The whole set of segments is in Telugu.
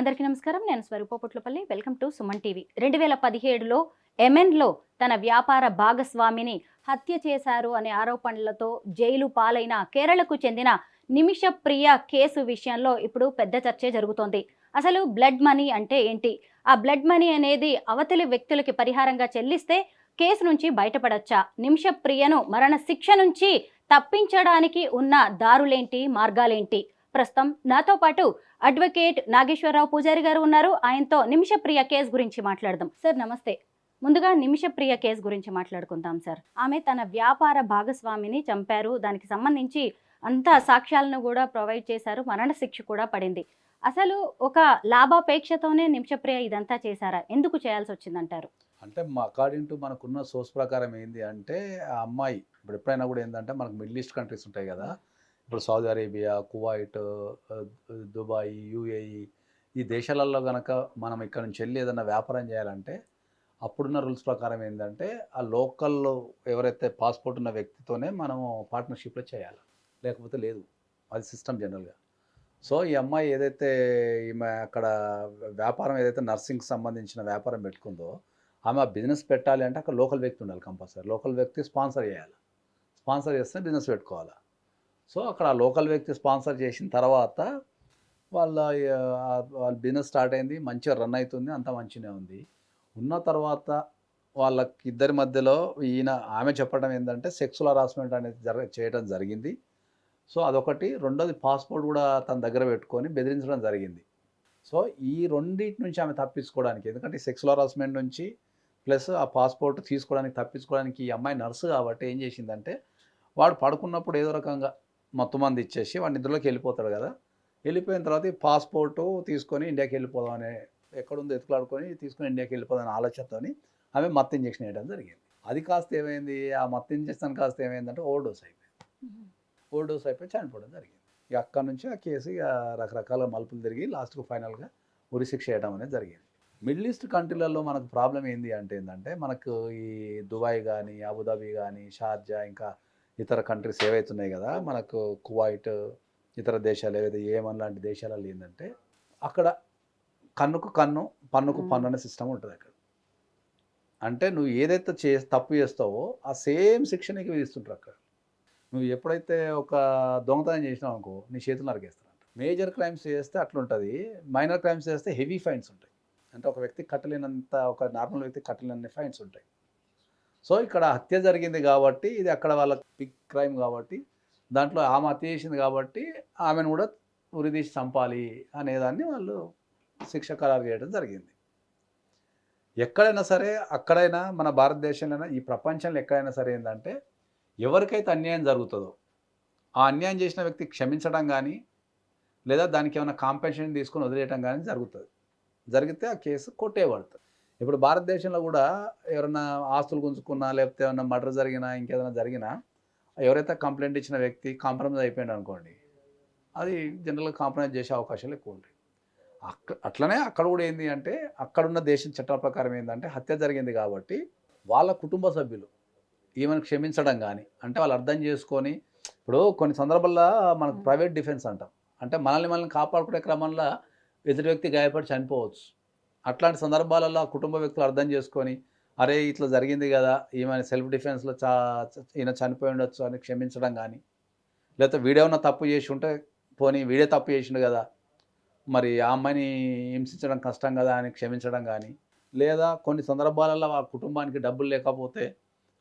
అందరికీ నమస్కారం. నేను Swarupaputlapalli welcome to Suman TV. రెండు వేల పదిహేడులో ఎమెన్లో తన వ్యాపార భాగస్వామిని హత్య చేశారు అనే ఆరోపణలతో జైలు పాలైన కేరళకు చెందిన నిమిష ప్రియ కేసు విషయంలో ఇప్పుడు పెద్ద చర్చే జరుగుతోంది. అసలు బ్లడ్ మనీ అంటే ఏంటి? ఆ బ్లడ్ మనీ అనేది అవతలి వ్యక్తులకి పరిహారంగా చెల్లిస్తే కేసు నుంచి బయటపడొచ్చా? నిమిష ప్రియను మరణ శిక్ష నుంచి తప్పించడానికి ఉన్న దారులేంటి? మార్గాలేంటి? ప్రస్తుతం నాతో పాటు అడ్వకేట్ నాగేశ్వరరావు పూజారి గారు ఉన్నారు. ఆయనతో నిమిషప్రియ కేసు గురించి మాట్లాడదాం. సార్ నమస్తే. ముందుగా నిమిషప్రియ కేసు గురించి మాట్లాడుకుందాం సార్. ఆమె తన వ్యాపార భాగస్వామిని చంపారు. దానికి సంబంధించి అంతా సాక్ష్యాలను కూడా ప్రొవైడ్ చేశారు. మరణ శిక్ష కూడా పడింది. అసలు ఒక లాభాపేక్షతోనే నిమిషప్రియ ఇదంతా చేశారా? ఎందుకు చేయాల్సి వచ్చిందంటారు? అంటే మా అకార్డింగ్ టు మనకున్న సోర్స్ ప్రకారం ఏంది అంటే ఆ అమ్మాయి ఇప్పుడు ఎప్పుడైనా కూడా ఏంటంటే మనకు మిడిల్ ఈస్ట్ కంట్రీస్ ఉంటాయి కదా ఇప్పుడు Saudi Arabia Kuwait Dubai UAE ఈ దేశాలలో కనుక మనం ఇక్కడ నుంచి వెళ్ళి ఏదైనా వ్యాపారం చేయాలంటే అప్పుడున్న రూల్స్ ప్రకారం ఏంటంటే ఆ లోకల్లో ఎవరైతే పాస్పోర్ట్ ఉన్న వ్యక్తితోనే మనము పార్ట్నర్షిప్లో చేయాలి. లేకపోతే లేదు. అది సిస్టమ్ జనరల్గా. సో ఈ అమ్మాయి ఏదైతే ఈమె అక్కడ వ్యాపారం ఏదైతే నర్సింగ్కి సంబంధించిన వ్యాపారం పెట్టుకుందో ఆమె బిజినెస్ పెట్టాలి అంటే అక్కడ లోకల్ వ్యక్తి ఉండాలి కంపల్సరీ. లోకల్ వ్యక్తి స్పాన్సర్ చేయాలి. స్పాన్సర్ చేస్తే బిజినెస్ పెట్టుకోవాలి? సో అక్కడ ఆ లోకల్ వ్యక్తి స్పాన్సర్ చేసిన తర్వాత వాళ్ళ వాళ్ళ బిజినెస్ స్టార్ట్ అయింది మంచిగా రన్ అవుతుంది అంత మంచిగానే ఉంది. ఉన్న తర్వాత వాళ్ళకి ఇద్దరి మధ్యలో ఈయన ఆమె చెప్పడం ఏంటంటే సెక్సువల్ హరాస్మెంట్ అనేది జరగ చేయడం జరిగింది. సో అదొకటి. రెండోది పాస్పోర్ట్ కూడా తన దగ్గర పెట్టుకొని బెదిరించడం జరిగింది. సో ఈ రెండింటి నుంచి ఆమె తప్పించుకోవడానికి ఎందుకంటే సెక్సువల్ హరాస్మెంట్ నుంచి ప్లస్ ఆ పాస్పోర్ట్ తీసుకోవడానికి తప్పించుకోవడానికి ఈ అమ్మాయి నర్సు కాబట్టి ఏం చేసిందంటే వాడు పడుకున్నప్పుడు ఏదో రకంగా మొత్తం మంది ఇచ్చేసి వాడి నిద్రలోకి వెళ్ళిపోతాడు కదా. వెళ్ళిపోయిన తర్వాత పాస్పోర్టు తీసుకొని ఇండియాకి వెళ్ళిపోదాం అనే ఎక్కడుందో ఎత్తులాడుకొని తీసుకొని ఇండియాకి వెళ్ళిపోదాం అనే ఆలోచనతోని ఆమె మత్తు ఇంజెక్షన్ వేయడం జరిగింది. అది కాస్త ఏమైంది? ఆ మత్తు ఇంజెక్షన్ కాస్త ఏమైందంటే ఓవర్ డోస్ అయిపోయింది. ఓవర్ డోస్ అయిపోయి చనిపోవడం జరిగింది. ఇక అక్కడ నుంచి ఆ కేసు ఇక రకరకాల మలుపులు తిరిగి లాస్ట్కు ఫైనల్గా ఉరి శిక్ష వేయడం అనేది జరిగింది. మిడిల్ ఈస్ట్ కంట్రీలలో మనకు ప్రాబ్లం ఏంది అంటే ఏంటంటే మనకు ఈ దుబాయ్ కానీ అబుదాబి కానీ షార్జా ఇంకా ఇతర కంట్రీస్ ఏవైతున్నాయి కదా మనకు కువైట్ ఇతర దేశాలు ఏవైతే ఏమన్ లాంటి దేశాలలో ఏంటంటే అక్కడ కన్నుకు కన్ను పన్నుకు పన్ను అనే సిస్టమ్ ఉంటుంది అక్కడ. అంటే నువ్వు ఏదైతే చే తప్పు చేస్తావో ఆ సేమ్ శిక్ష నీకు విధిస్తుంటారు అక్కడ. నువ్వు ఎప్పుడైతే ఒక దొంగతనం చేసినావు అనుకో నీ చేతులు నరికేస్తారంట. మేజర్ క్రైమ్స్ చేస్తే అట్లుంటుంది మైనర్ క్రైమ్స్ చేస్తే హెవీ ఫైన్స్ ఉంటాయి. అంటే ఒక వ్యక్తి కట్టలేనంత ఒక నార్మల్ వ్యక్తి కట్టలేని ఫైన్స్ ఉంటాయి. సో ఇక్కడ హత్య జరిగింది కాబట్టి ఇది అక్కడ వాళ్ళ బిగ్ క్రైమ్ కాబట్టి దాంట్లో ఆమె హత్య చేసింది కాబట్టి ఆమెను కూడా ఉరిదీసి చంపాలి అనేదాన్ని వాళ్ళు శిక్ష ఖరారు చేయడం జరిగింది. ఎక్కడైనా సరే అక్కడైనా మన భారతదేశంలోనైనా ఈ ప్రపంచంలో ఎక్కడైనా సరే ఏంటంటే ఎవరికైతే అన్యాయం జరుగుతుందో ఆ అన్యాయం చేసిన వ్యక్తి క్షమించడం కానీ లేదా దానికి ఏమైనా కాంపెన్సేషన్ తీసుకొని వదిలేయడం కానీ జరుగుతుంది. జరిగితే ఆ కేసు కొట్టేయబడుతుంది ఇప్పుడు భారతదేశంలో కూడా ఎవరైనా ఆస్తులు గుంజుకున్నా లేకపోతే ఏమైనా మర్డర్ జరిగినా ఇంకేదైనా జరిగినా ఎవరైతే కంప్లైంట్ ఇచ్చిన వ్యక్తి కాంప్రమైజ్ అయిపోయాడు అనుకోండి అది జనరల్గా కాంప్రమైజ్ చేసే అవకాశాలు ఎక్కువ ఉంటాయి. అక్క అట్లనే అక్కడ కూడా ఏంది అంటే అక్కడున్న దేశం చట్టాల ప్రకారం ఏంటంటే హత్య జరిగింది కాబట్టి వాళ్ళ కుటుంబ సభ్యులు ఈమెను క్షమించడం కానీ అంటే వాళ్ళు అర్థం చేసుకొని ఇప్పుడు కొన్ని సందర్భాల్లో మనకు. ప్రైవేట్ డిఫెన్స్ అంటాం. అంటే మనల్ని మనల్ని కాపాడుకునే క్రమంలో ఎదుటి వ్యక్తి గాయపడి చనిపోవచ్చు. అట్లాంటి సందర్భాలలో ఆ కుటుంబ వ్యక్తులు అర్థం చేసుకొని అరే ఇట్లా జరిగింది కదా ఈమె సెల్ఫ్ డిఫెన్స్లో చా చ- ఈయన చనిపోయి ఉండొచ్చు అని క్షమించడం కానీ లేకపోతే వీడేమన్నా తప్పు చేసి ఉంటే పోనీ వీడే తప్పు చేసిండు కదా మరి ఆ అమ్మాయిని హింసించడం కష్టం కదా అని క్షమించడం కానీ లేదా కొన్ని సందర్భాలలో ఆ కుటుంబానికి డబ్బులు లేకపోతే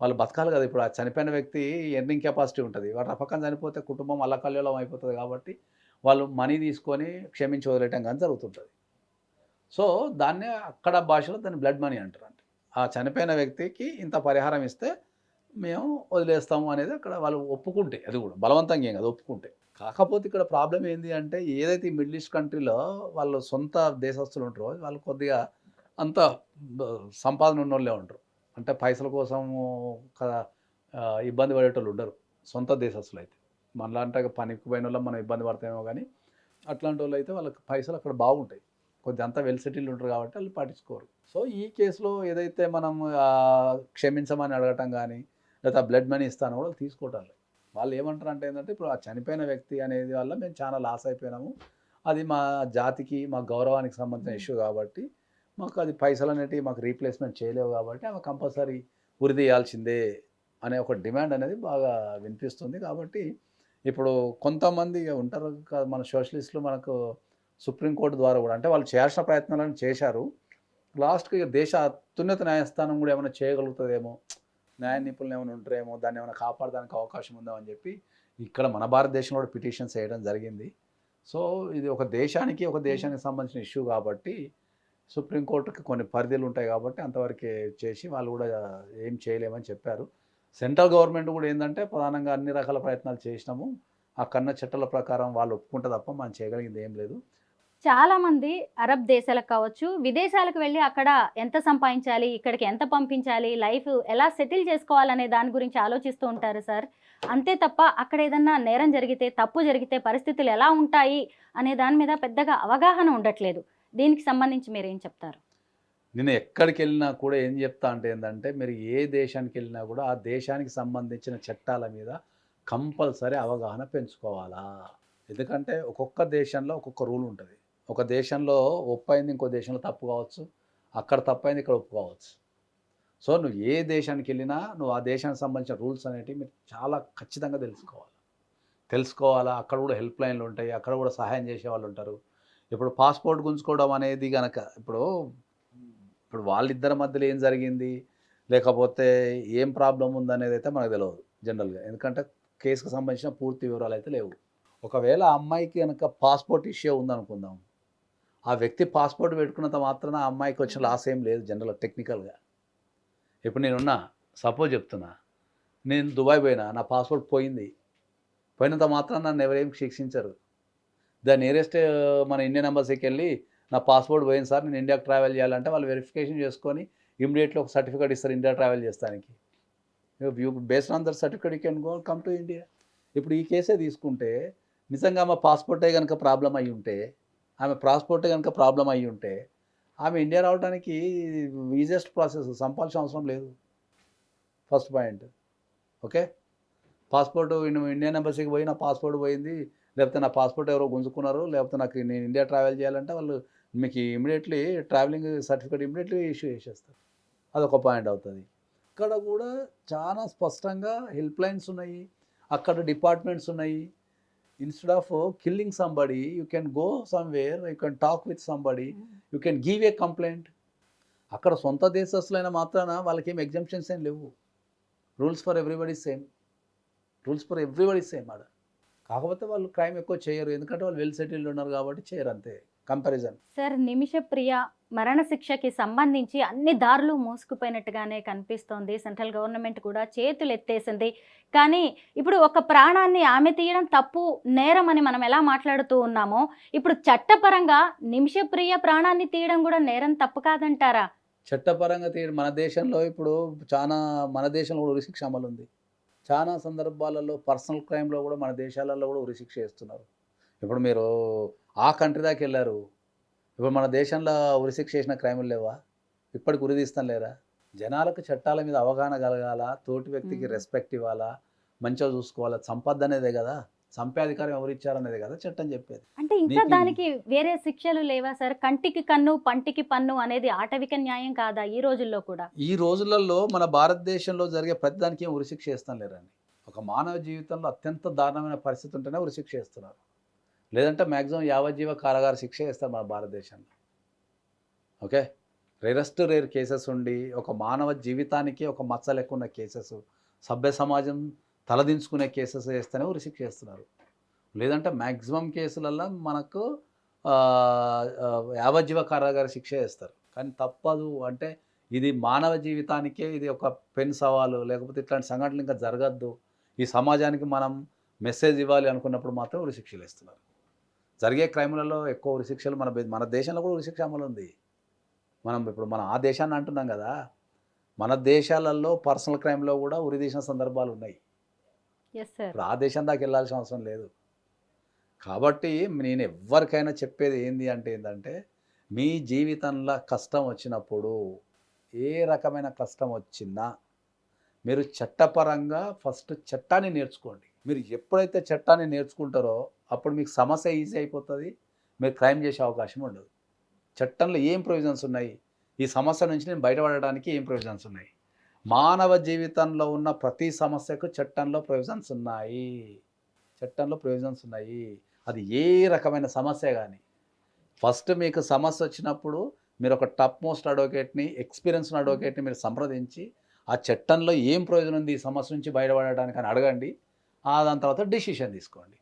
వాళ్ళు బతకాలి కదా. ఇప్పుడు ఆ చనిపోయిన వ్యక్తి ఎర్నింగ్ కెపాసిటీ ఉంటుంది. వాడు రపకం చనిపోతే కుటుంబం అల్లకల్లోలం అయిపోతుంది కాబట్టి వాళ్ళు మనీ తీసుకొని క్షమించి వదిలేయటం కానీ జరుగుతుంటుంది. సో దాన్నే అక్కడ భాషలో దాన్ని బ్లడ్ మనీ అంటారు అంటే ఆ చనిపోయిన వ్యక్తికి ఇంత పరిహారం ఇస్తే మేము వదిలేస్తాము అనేది అక్కడ వాళ్ళు ఒప్పుకుంటే అది కూడా బలవంతంగా ఏం కాదు ఒప్పుకుంటే. కాకపోతే ఇక్కడ ప్రాబ్లం ఏంటి అంటే ఏదైతే ఈ మిడిల్ ఈస్ట్ కంట్రీలో వాళ్ళు సొంత దేశస్తులు ఉంటారో వాళ్ళు కొద్దిగా అంత సంపాదన సంపాదన ఉన్నోళ్ళే ఉంటారు. అంటే పైసల కోసం కదా ఇబ్బంది పడేటోళ్ళు ఉండరు సొంత దేశస్తులు అయితే. మనలాంటి పనికి పోయిన వాళ్ళం మనం ఇబ్బంది పడతామేమో కానీ అట్లాంటి వాళ్ళు అయితే వాళ్ళకి పైసలు అక్కడ బాగుంటాయి. కొద్దిగా అంతా వెల్ సెటిల్ ఉంటారు కాబట్టి వాళ్ళు పట్టించుకోరు. సో ఈ కేసులో ఏదైతే మనం క్షమించమని అడగటం కానీ లేదా బ్లడ్ మనీ ఇస్తానో కూడా తీసుకోవటం లేదు వాళ్ళు ఏమంటారు అంటే ఏంటంటే ఇప్పుడు ఆ చనిపోయిన వ్యక్తి అనేది వల్ల మేము చాలా లాస్ అయిపోయినాము. అది మా జాతికి మా గౌరవానికి సంబంధించిన ఇష్యూ కాబట్టి మాకు అది పైసలు అనేటివి మాకు రీప్లేస్మెంట్ చేయలేవు కాబట్టి ఆమె కంపల్సరీ ఉరి తీయాల్సిందే అనే ఒక డిమాండ్ అనేది బాగా వినిపిస్తుంది కాబట్టి ఇప్పుడు కొంతమంది ఉంటారు కదా మన సోషలిస్టులు మనకు సుప్రీంకోర్టు ద్వారా కూడా. అంటే వాళ్ళు చేయాల్సిన ప్రయత్నాలను చేశారు. లాస్ట్కి దేశ అత్యున్నత న్యాయస్థానం కూడా ఏమైనా చేయగలుగుతుందేమో న్యాయ నిపుణులు ఏమైనా ఉంటారేమో దాన్ని ఏమైనా కాపాడడానికి అవకాశం ఉందా అని చెప్పి ఇక్కడ మన భారతదేశంలో కూడా పిటిషన్స్ వేయడం జరిగింది. సో ఇది ఒక దేశానికి ఒక దేశానికి సంబంధించిన ఇష్యూ కాబట్టి సుప్రీంకోర్టుకి కొన్ని పరిధిలు ఉంటాయి కాబట్టి అంతవరకే చేసి వాళ్ళు కూడా ఏం చేయలేమని చెప్పారు. సెంట్రల్ గవర్నమెంట్ కూడా ఏంటంటే ప్రధానంగా అన్ని రకాల ప్రయత్నాలు చేసినాము. ఆ కన్న చట్టాల ప్రకారం వాళ్ళు ఒప్పుకుంటే తప్ప మనం చేయగలిగింది ఏం లేదు. చాలామంది అరబ్ దేశాలకు కావచ్చు విదేశాలకు వెళ్ళి అక్కడ ఎంత సంపాదించాలి ఇక్కడికి ఎంత పంపించాలి లైఫ్ ఎలా సెటిల్ చేసుకోవాలనే దాని గురించి ఆలోచిస్తూ ఉంటారు సార్. అంతే తప్ప అక్కడ ఏదన్నా నేరం జరిగితే తప్పు జరిగితే పరిస్థితులు ఎలా ఉంటాయి అనే దాని మీద పెద్దగా అవగాహన ఉండట్లేదు. దీనికి సంబంధించి మీరు ఏం చెప్తారు? నేను ఎక్కడికి వెళ్ళినా కూడా ఏం చెప్తా అంటే ఏంటంటే మీరు ఏ దేశానికి వెళ్ళినా కూడా ఆ దేశానికి సంబంధించిన చట్టాల మీద కంపల్సరీ అవగాహన పెంచుకోవాలా. ఎందుకంటే ఒక్కొక్క దేశంలో ఒక్కొక్క రూల్ ఉంటుంది. ఒక దేశంలో ఒప్పైంది ఇంకో దేశంలో తప్పు కావచ్చు. అక్కడ తప్పైంది ఇక్కడ ఒప్పు కావచ్చు. సో నువ్వు ఏ దేశానికి వెళ్ళినా నువ్వు ఆ దేశానికి సంబంధించిన రూల్స్ అనేటివి మీరు చాలా ఖచ్చితంగా తెలుసుకోవాలి. తెలుసుకోవాలా? అక్కడ కూడా హెల్ప్ లైన్లు ఉంటాయి. అక్కడ కూడా సహాయం చేసే వాళ్ళు ఉంటారు. ఇప్పుడు పాస్పోర్ట్ గుంజుకోవడం అనేది కనుక ఇప్పుడు ఇప్పుడు వాళ్ళిద్దరి మధ్యలో ఏం జరిగింది? లేకపోతే ఏం ప్రాబ్లం ఉందనేది అయితే మనకు తెలియదు జనరల్గా. ఎందుకంటే కేసుకు సంబంధించిన పూర్తి వివరాలు అయితే లేవు. ఒకవేళ అమ్మాయికి కనుక పాస్పోర్ట్ ఇష్యూ ఉందనుకుందాం. ఆ వ్యక్తి పాస్పోర్ట్ పెట్టుకున్నంత మాత్రాన ఆ అమ్మాయికి వచ్చిన లాస్ ఏం లేదు జనరల్ టెక్నికల్గా. ఇప్పుడు నేనున్నా సపోజ్ చెప్తున్నా నేను దుబాయ్ పోయినా నా పాస్పోర్ట్ పోయింది. పోయినంత మాత్రం నన్ను ఎవరేం శిక్షించరు. ద నియరెస్ట్ మన ఇండియన్ ఎంబసీకి వెళ్ళి నా పాస్పోర్ట్ పోయింది సార్ నేను ఇండియాకి ట్రావెల్ చేయాలంటే వాళ్ళు వెరిఫికేషన్ చేసుకొని ఇమీడియట్లీ ఒక సర్టిఫికేట్ ఇస్తారు ఇండియా ట్రావెల్ చేస్తానికి. You based on that certificate you can go come to India. ఇప్పుడు ఈ కేసే తీసుకుంటే నిజంగా ఆమె పాస్పోర్టే కనుక ప్రాబ్లం అయి ఉంటే ఆమె పాస్పోర్ట్ కనుక ప్రాబ్లం అయి ఉంటే ఆమె ఇండియా రావడానికి ఈజియెస్ట్ ప్రాసెస్ సంపాల్సిన అవసరం లేదు. First point. ఓకే? పాస్పోర్ట్ నువ్వు ఇండియన్ ఎంబసీకి పోయి నా పాస్పోర్ట్ పోయింది లేకపోతే నా పాస్పోర్ట్ ఎవరో గుంజుకున్నారు లేకపోతే నాకు నేను ఇండియా ట్రావెల్ చేయాలంటే వాళ్ళు మీకు immediately travelling certificate immediately issue చేసేస్తారు. అదొక పాయింట్ అవుతుంది. ఇక్కడ కూడా చాలా స్పష్టంగా హెల్ప్ లైన్స్ ఉన్నాయి అక్కడ డిపార్ట్మెంట్స్ ఉన్నాయి. Instead of killing somebody you can go somewhere you can talk with somebody you can give a complaint అక్కడ సొంత దేశస్తులైన మాత్రాన వాళ్ళకి ఏం ఎగ్జామ్షన్స్ ఏం లేవు. Rules for everybody same rules for everybody same ఆడ. కాకపోతే వాళ్ళు క్రైమ్ ఎక్కువ చేయరు. ఎందుకంటే వాళ్ళు వెల్ సెటిల్డ్ ఉన్నారు కాబట్టి చేయరు అంతే. కంపారిజన్ సార్ నిమిష ప్రియ మరణశిక్షకి సంబంధించి అన్ని దారులు మూసుకుపోయినట్టుగానే కనిపిస్తోంది. సెంట్రల్ గవర్నమెంట్ కూడా చేతులు ఎత్తేసింది కానీ ఇప్పుడు ఒక ప్రాణాన్ని ఆమె తీయడం తప్పు నేరం అని మనం ఎలా మాట్లాడుతూ ఉన్నామో ఇప్పుడు చట్టపరంగా నిమిషప్రియ ప్రాణాన్ని తీయడం కూడా నేరం తప్పు కాదంటారా? చట్టపరంగా తీయడం మన దేశంలో ఇప్పుడు చాలా మన దేశంలో కూడా ఉరిశిక్ష అమలు ఉంది చాలా సందర్భాలలో పర్సనల్ క్రైమ్లో కూడా మన దేశాలలో కూడా ఉరిశిక్ష చేస్తున్నారు ఇప్పుడు మీరు ఆ కంట్రీ దాకా వెళ్ళారు. ఇప్పుడు మన దేశంలో ఉరిశిక్ష చేసిన క్రైములు లేవా? ఇప్పటికి ఉరి తీస్తాం లేరా? జనాలకు చట్టాల మీద అవగాహన కలగాల? తోటి వ్యక్తికి. రెస్పెక్ట్ ఇవ్వాలా? మంచిగా చూసుకోవాలా? సంపద అనేదే కదా? చంపే అధికారం ఎవరు ఇచ్చారనేదే కదా చట్టం చెప్పేది. అంటే ఇంకా నీకు- దానికి వేరే శిక్షలు లేవా సార్? కంటికి కన్ను పంటికి పన్ను అనేది ఆటవిక న్యాయం కాదా ఈ రోజుల్లో కూడా? ఈ రోజులలో మన భారతదేశంలో జరిగే ప్రతిదానికి ఏం ఉరిశిక్ష చేస్తాం లేరండి ఒక మానవ జీవితంలో అత్యంత దారుణమైన పరిస్థితి ఉంటేనే ఉరిశిక్ష చేస్తున్నారు. లేదంటే మ్యాక్సిమం యావజ్జీవ కారాగార శిక్ష చేస్తారు మన భారతదేశంలో. ఓకే? రేరస్ట్ రేర్ కేసెస్ ఉండి ఒక మానవ జీవితానికి ఒక మచ్చ లెక్కున్న కేసెస్ సభ్య సమాజం తలదించుకునే కేసెస్ చేస్తేనే ఉరిశిక్ష చేస్తున్నారు. లేదంటే మ్యాక్సిమం కేసులలో మనకు యావజ్జీవ కారాగార శిక్ష చేస్తారు. కానీ తప్పదు అంటే ఇది మానవ జీవితానికే ఇది ఒక పెన్ సవాలు లేకపోతే ఇట్లాంటి సంఘటనలు ఇంకా జరగద్దు. ఈ సమాజానికి మనం మెసేజ్ ఇవ్వాలి అనుకున్నప్పుడు మాత్రం ఉరిశిక్షలు ఇస్తున్నారు జరిగే క్రైములలో ఎక్కువ ఉరిశిక్షలు మన మన దేశంలో కూడా ఉరిశిక్ష అమలు ఉంది. మనం ఇప్పుడు మనం ఆ దేశాన్ని అంటున్నాం కదా. మన దేశాలలో పర్సనల్ క్రైమ్లో కూడా ఉరి తీసిన సందర్భాలు ఉన్నాయి. ఇప్పుడు ఆ దేశం దాకా వెళ్ళాల్సిన అవసరం లేదు. కాబట్టి నేను ఎవరికైనా చెప్పేది ఏంది అంటే ఏంటంటే మీ జీవితంలో కష్టం వచ్చినప్పుడు ఏ రకమైన కష్టం వచ్చినా మీరు చట్టపరంగా ఫస్ట్ చట్టాన్ని నేర్చుకోండి. మీరు ఎప్పుడైతే చట్టాన్ని నేర్చుకుంటారో అప్పుడు మీకు సమస్య ఈజీ అయిపోతుంది మీరు క్రైమ్ చేసే అవకాశం ఉండదు. చట్టంలో ఏం ప్రొవిజన్స్ ఉన్నాయి? ఈ సమస్య నుంచి నేను బయటపడడానికి ఏం ప్రొవిజన్స్ ఉన్నాయి? మానవ జీవితంలో ఉన్న ప్రతి సమస్యకు చట్టంలో ప్రొవిజన్స్ ఉన్నాయి. చట్టంలో ప్రొవిజన్స్ ఉన్నాయి. అది ఏ రకమైన సమస్య కానీ. ఫస్ట్ మీకు సమస్య వచ్చినప్పుడు మీరు ఒక టప్ మోస్ట్ అడ్వకేట్ని ఎక్స్పీరియన్స్ అడ్వకేట్ని మీరు సంప్రదించి ఆ చట్టంలో ఏం ప్రయోజనం ఉంది ఈ సమస్య నుంచి బయటపడడానికి అని అడగండి. దాని తర్వాత డిసిషన్ తీసుకోండి.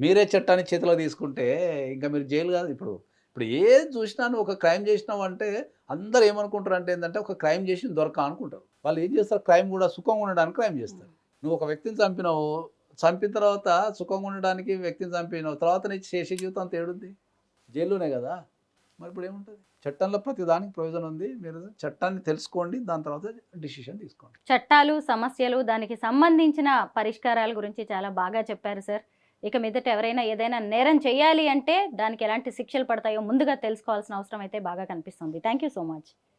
మీరే చట్టాన్ని చేతిలో తీసుకుంటే ఇంకా మీరు జైలు కాదు. ఇప్పుడు ఇప్పుడు ఏది చూసినా నువ్వు ఒక క్రైమ్ చేసినావు అంటే అందరు ఏమనుకుంటారు అంటే ఏంటంటే ఒక క్రైమ్ చేసి దొరక అనుకుంటారు. వాళ్ళు ఏం చేస్తారు? క్రైమ్ కూడా సుఖంగా ఉండడానికి క్రైమ్ చేస్తారు. నువ్వు ఒక వ్యక్తిని చంపినావు చంపిన తర్వాత సుఖంగా ఉండడానికి వ్యక్తిని చంపినావు తర్వాత నీ శేష జీవితం తేడుంది జైల్లోనే కదా? మరి ఇప్పుడు ఏముంటుంది? చట్టంలో ప్రతి దానికి ప్రయోజనం ఉంది. మీరు చట్టాన్ని తెలుసుకోండి. దాని తర్వాత డిసిషన్ తీసుకోండి. చట్టాలు సమస్యలు దానికి సంబంధించిన పరిష్కారాల గురించి చాలా బాగా చెప్పారు సార్. ఇక మీదట ఎవరైనా ఏదైనా నేరం చేయాలి అంటే దానికి ఎలాంటి శిక్షలు పడతాయో ముందుగా తెలుసుకోవాల్సిన అవసరం అయితే బాగా కనిపిస్తుంది. Thank you so much